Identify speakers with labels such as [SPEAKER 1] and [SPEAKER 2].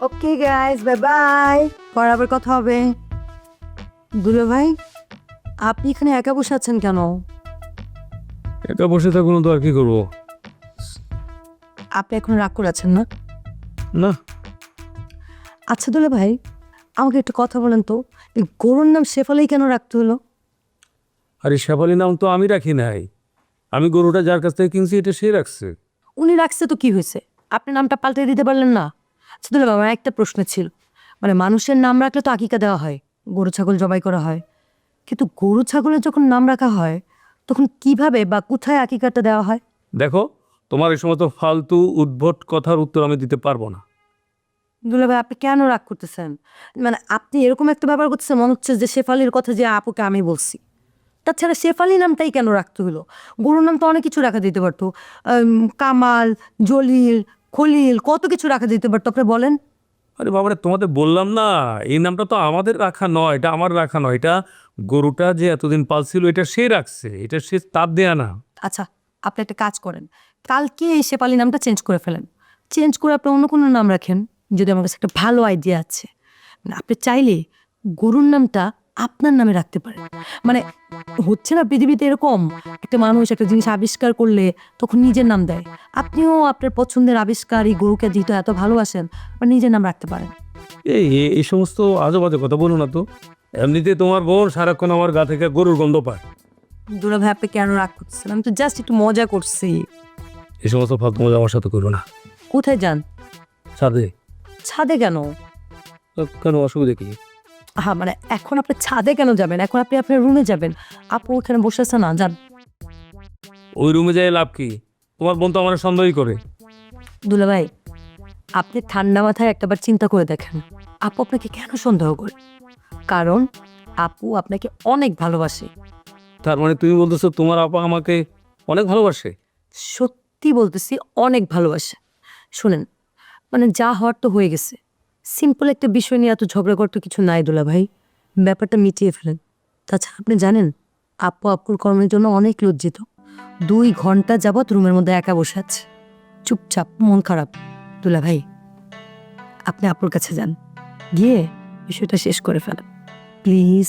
[SPEAKER 1] Okay guys bye bye পরে আবার কথা হবে। দুলে ভাই আপনি এখানে একা বসে আছেন কেন?
[SPEAKER 2] একা বসে থাকুন তো আর কি করব?
[SPEAKER 1] আপনি এখন রাগ করে আছেন না?
[SPEAKER 2] না।
[SPEAKER 1] আচ্ছা দুলে ভাই আমাকে একটু কথা বলেন তো। এই গরুর নাম শেফালেই কেন রাখতে হলো?
[SPEAKER 2] আরে শেফালি নাম তো আমি রাখি নাই। আমি গরুটা যার কাছ থেকে কিনছি এটা সে রাখছে।
[SPEAKER 1] উনি রাখছে তো কি হয়েছে? আপনি নামটা পাল্টে দিতে পারলেন না। দুলে আমার একটা প্রশ্ন ছিল। মানে মানুষের নাম রাখলে তো আকিকা দেওয়া হয় গরু ছাগল জবাই করা হয়। কিন্তু গরু ছাগলের যখন নাম রাখা হয় তখন কীভাবে বা কোথায় আকিকাটা দেওয়া হয়?
[SPEAKER 2] দেখো তোমার এই সময় তো ফালতু উদ্ভট কথার উত্তর আমি দিতে পারব না।
[SPEAKER 1] দুলা ভাই আপনি কেন রাগ করতেছেন? মানে আপনি এরকম একটা ব্যাপার করতেছেন মনে হচ্ছে যে শেফালির কথা যে আপুকে আমি বলছি। তাছাড়া শেফালি নামটাই কেন রাখতে হলো? গরুর নাম তো অনেক কিছু রাখা দিতে পারতো। কামাল জলিল খলিল কত কিছু রাখা যেতে পারতো আপনি বলেন?
[SPEAKER 2] আরে বাবারে তোমাদের বললাম না এই নামটা তো আমাদের রাখা নয় এটা আমার রাখা নয় এটা গরুটা যে এতদিন পালছিল এটা সে রাখছে এটা সে তার দেয়া না।
[SPEAKER 1] আচ্ছা আপনি একটা কাজ করেন কালকে এই শেফালি নামটা চেঞ্জ করে ফেলেন চেঞ্জ করে আপনি অন্য কোনো নাম রাখেন যদি আমার কাছে একটা ভালো আইডিয়া আছে। আপনি চাইলে গরুর নামটা আপনার নামে রাখতে পারেন মানে হচ্ছে না পৃথিবীতে এরকম? একটা মানুষ একটা জিনিস আবিষ্কার করলে তখন নিজের নাম দেয়। আপনিও আপনার পছন্দের আবিষ্কার এই গরুকে যেহেতু এত ভালোবাসেন বা নিজের নাম রাখতে পারেন।
[SPEAKER 2] এই এই- সমস্ত আজে বাজে কথা বলো না তো। এমনিতে তোমার বোন সারাক্ষণ আমার গা থেকে গরুর গন্ধ পায়।
[SPEAKER 1] দুলা ভাই আপনি কেন রাগ করতেছেন? আমি তো জাস্ট একটু মজা করছি।
[SPEAKER 2] এই সমস্ত ফালতু মজা আমার সাথে করো না।
[SPEAKER 1] কোথায় যান?
[SPEAKER 2] সাথে
[SPEAKER 1] ছাদে কেন?
[SPEAKER 2] কেন অসুবিধা কি?
[SPEAKER 1] হ্যাঁ মানে এখন আপনি ছাদে কেন যাবেন? এখন আপনি আপনার রুমে যাবেন। আপু ওখানে বসে আছে না? যান।
[SPEAKER 2] ওই রুমে যাই লাভ কি? তোমার বোন তো আমার সন্দেহই করে।
[SPEAKER 1] দুলা ভাই আপনি ঠান্ডা মাথায় একটাবার চিন্তা করে দেখেন। আপু আপনাকে কেন সন্দেহ করে? কারণ আপু আপনাকে অনেক ভালোবাসে।
[SPEAKER 2] তার মানে তুমি বলতেছো তোমার আপা আমাকে অনেক ভালোবাসে?
[SPEAKER 1] সত্যি বলতেছি অনেক ভালোবাসে। শুনেন মানে যা হওয়ার তো হয়ে গেছে। সিম্পল একটা বিষয় নিয়ে এত ঝগড়া করতে কিছু নাই দোলা ভাই। ব্যাপারটা মিটিয়ে ফেলেন। তাছাড়া আপনি জানেন, আপু আপুর কর্মের জন্য অনেক লজ্জিত। দুই ঘণ্টা যাবৎ রুমের মধ্যে একা বসে আছে। চুপচাপ, মন খারাপ। দুলা ভাই, আপনি আপুর কাছে যান। গিয়ে বিষয়টা শেষ করে ফেলেন। প্লিজ